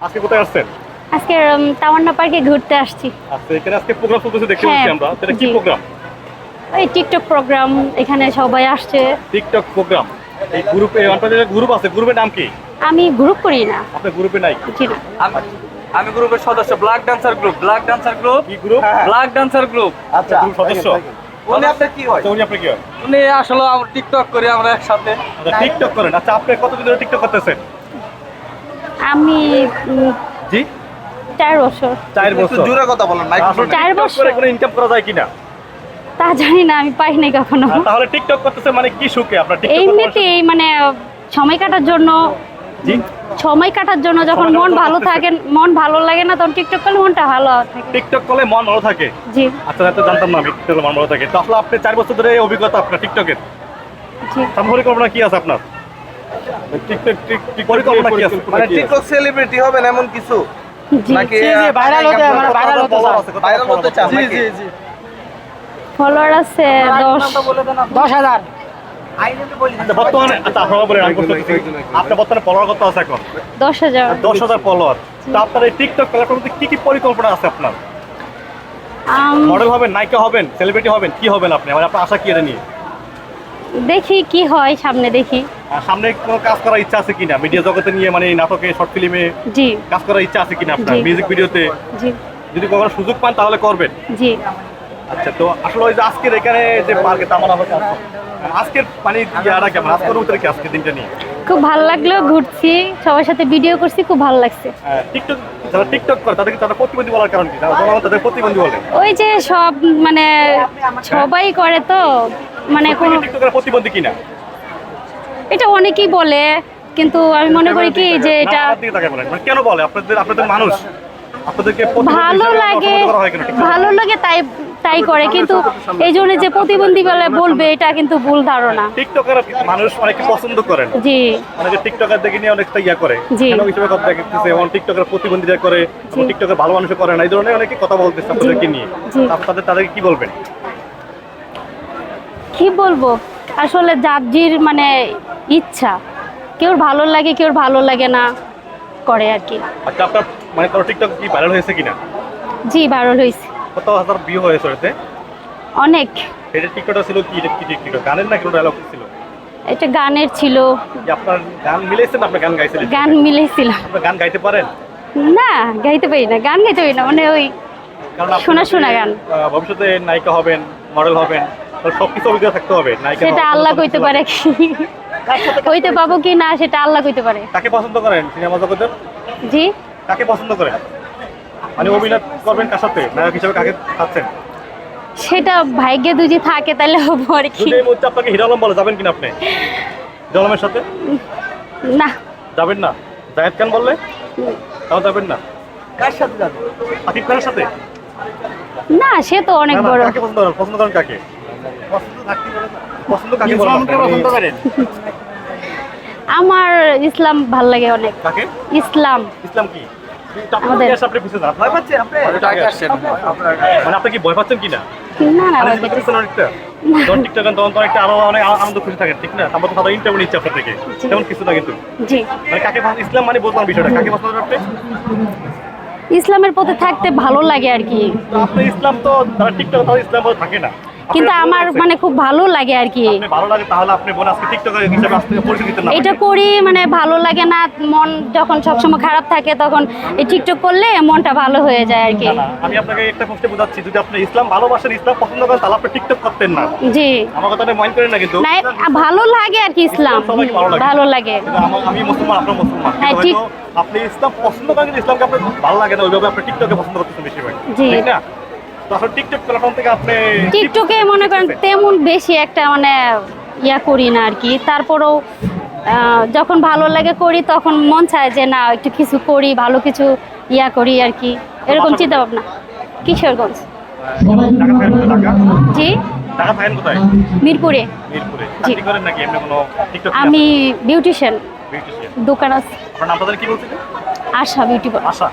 আজকে কোথায় আসছেন? আজকে তামান্না পার্কে ঘুরতে আসছি। আচ্ছা এখানে আজকে প্রোগ্রাম চলতেছে দেখতে হ্যাঁ, পাচ্ছি আমরা। সেটা কি প্রোগ্রাম ওই টিকটক প্রোগ্রাম এখানে সবাই আসছে। টিকটক প্রোগ্রাম এই গ্রুপে আপনাদের গ্রুপ আছে। গ্রুপের নাম কি? আমি গ্রুপ করি না। আপনার গ্রুপে নাই। জি না। আমি আমি গ্রুপের সদস্য black dancer group black dancer group কি গ্রুপ ব্ল্যাক ডান্সার গ্রুপ আচ্ছা। গ্রুপ সদস্য? উনি আপনার কি হয়? আচ্ছা উনি আপনি কি হয়? উনি আসলে আমরা টিকটক করি আমরা একসাথে। আচ্ছা টিকটক করেন। আচ্ছা আপনি কতদিন ধরে টিকটক করতেছেন? আমি জি? চার বছর। চার বছর। জোরে কথা বলেন মাইক আসলে চার বছর। করে কোনো ইনকাম করা যায় কিনা? তা জানি না আমি পাই নাই কখনো। তাহলে টিকটক করতেছে মানে কি সুখে? আপনার টিকটক এমনিতেই মানে সময় কাটার জন্য জি? সময় কাটার জন্য যখন মন ভালো থাকে মন ভালো লাগে না তখন টিকটক করলে মনটা ভালো থাকে। টিকটক করলে মন ভালো থাকে? জি। আচ্ছা এত জানতাম না টিকটক করলে মন ভালো থাকে। তাহলে আপনি চার বছর ধরে এই অভিজ্ঞতা আপনার টিকটকের জি। সামনে পরিকল্পনা কি আছে আপনার? পরিকল্পনা কি আছে? মানে টিকটক সেলিব্রিটি হবেন এমন কিছু? নাকি ভাইরাল হতে ভাইরাল হতে ভাইরাল হতে চান জি জি জি। ফলোয়ার আছে দশ হাজার। আচ্ছা, বর্তমানে আচ্ছা আপনারা বলেন আমি প্রশ্ন করছি। আপনার বর্তমানে ফলোয়ার কত আছে এখন? দশ হাজার। দশ হাজার ফলোয়ার তা আপনার এই টিকটক প্ল্যাটফর্মে কি কি পরিকল্পনা আছে আপনার? আম, মডেল হবেন নায়িকা হবেন সেলিব্রিটি হবেন কি হবেন আপনি? মানে আপনার আশা কি এটা নিয়ে? দেখি কি হয় সামনে দেখি। সামনে কোনো কাজ করার ইচ্ছা আছে কিনা? মিডিয়া জগতে নিয়ে মানে নাটকে শর্ট ফিল্মে জি। কাজ করার ইচ্ছা আছে কিনা আপনার। মিউজিক ভিডিওতে জি। যদি কখনো সুযোগ পান তাহলে করবেন। জি। আচ্ছা তো আসলে ওই যে আজকের এখানে যে পার্কে তামানা হচ্ছে আজকের মানে ইয়ারা কেমন? আজকের উত্তরে কি আজকের দিনটা নিয়ে। খুব ভালো লাগল ঘুরছি সবার সাথে ভিডিও করছি খুব ভালো লাগছে। টিকটক যারা টিকটক করে তাদেরকে তারা প্রতিবন্ধী বলার কারণ কি? জনগণ তাদের প্রতিবন্ধী বলে। ওই যে সব মানে সবাই করে তো মানে কোন প্রতিবন্ধী কিনা? এটা অনেকেই বলে কিন্তু আমি মনে করি কি যে এটা। মানে কেন বলে? আপনাদের আপনাদের মানুষ। ভালো লাগে করা? ভালো লাগে তাই তাই করে কিন্তু এই জন্য যে প্রতিবন্ধী বলে বলবে এটা কিন্তু ভুল ধারণা। টিকটকের মানুষ অনেকে পছন্দ করেন। জি। অনেকে টিকটকার দেখে নিয়ে অনেকটা ইয়া করে। জি। হিসেবে কথা দেখতেছে এবং টিকটকের প্রতিবন্ধীরা করে। টিকটকের ভালো মানুষ করে না এই ধরনের অনেকে কথা বলতেছে আপনাদেরকে নিয়ে। আপনাদের তাদেরকে কি বলবেন? কি বলব? আসলে জাজির মানে ইচ্ছা। কেউ ভালো লাগে কেউ ভালো লাগে না করে আর কি। আচ্ছা আপনার মানে কারও টিকটক কি ভাইরাল হয়েছে কিনা? জি ভাইরাল হয়েছে। কত হাজার ভিউ হয়েছে ওটাতে? অনেক। এটা টিকটকটা ছিল কি? এটা কি টিকটক গানের না কোনো ডায়লগ ছিল? এটা গানের ছিল। আপনার গান মিলেছেন আপনার গান গাইছিলেন গান মিলেছিলাম আপনার গান গাইতে পারেন? না গাইতে পারি না। গান গাইতে পারি না। মানে ওই শোনা শোনা গান। ভবিষ্যতে নায়িকা হবেন মডেল হবেন। সবকিছু অভিজ্ঞতা থাকতে হবে। সেটা আল্লাহ কইতে পারে কি? কইতে পাবো কি না সেটা আল্লাহ কইতে পারে। কাকে পছন্দ করেন সিনেমা জগতে জি? কাকে পছন্দ করেন? মানে অভিনয় করবেন কার সাথে? নায়ক হিসেবে কাকে খাচ্ছেন সেটা ভাগ্যে দুজি থাকে তাহলে হব আর কি। যদি এই আপনাকে হিরো আলম বলে যাবেন কিনা আপনি? হিরো আলমের সাথে? না। যাবেন না? জায়েদ খান বললে? তাও যাবেন না? কার সাথে যাবেন? আকিব খানের সাথে? না সে তো অনেক বড়। কাকে পছন্দ করেন? পছন্দ করেন কাকে? আমার ইসলাম ভালো লাগে অনেক। ইসলাম। ইসলাম কি? আপনি মানে আপনি কি ভয় পাচ্ছেন কিনা? না না ভয় বুঝতে পেতেছি পারছেন অনেকটা যখন টিকটক তখন তো অনেকটা আরও অনেক আনন্দ খুশি থাকেন ঠিক না? আমরা তো সাধারণ ইন্টারভিউ নিচ্ছি আপনার থেকে। তেমন কিছু না কিন্তু। মানে কাকে ইসলাম মানে বুঝলাম বিষয়টা। কাকে পছন্দ আপনি? ইসলামের পথে থাকতে ভালো লাগে আর কি। আপনি ইসলাম তো যারা টিকটক তারা ইসলাম থাকে না। কিন্তু আমার মানে খুব ভালো লাগে আর কি। ভালো লাগে তাহলে আপনি বোন আজকে টিকটকার হিসেবে আজকে পরিচয় না এটা করি মানে ভালো লাগে না মন যখন সবসময় খারাপ থাকে তখন এই টিকটক করলে মনটা ভালো হয়ে যায় আর কি। আমি আপনাকে একটা প্রশ্নে বোঝাচ্ছি যদি আপনি ইসলাম ভালোবাসেন ইসলাম পছন্দ করেন তাহলে আপনি টিকটক করতেন না। জি। আমার কথাটা মাইন্ড করেন না কিন্তু। না ভালো লাগে আর কি ইসলাম ভালো লাগে। আমা- মুসলমান আপনার মুসলমান। হ্যাঁ, ঠিক। আপনি ইসলাম পছন্দ করেন ইসলামকে আপনার ভালো লাগে না ওইভাবে আপনি টিকটকে পছন্দ করতেছেন বেশিরভাগ। জি। ঠিক না? তো আসলে টিকটক প্ল্যাটফর্ম থেকে আপনি টিকটকে মনে করেন তেমন বেশি একটা মানে ইয়া করি না আর কি। তারপরেও যখন ভালো লাগে করি তখন মন চায় যে না একটু কিছু করি ভালো কিছু ইয়া করি আর কি। এরকম চিন্তা ভাবনা কিশোরগঞ্জ। জি? মিরপুরে। আমি বিউটিশিয়ান। দোকান আছে। আশা বিউটি আশা।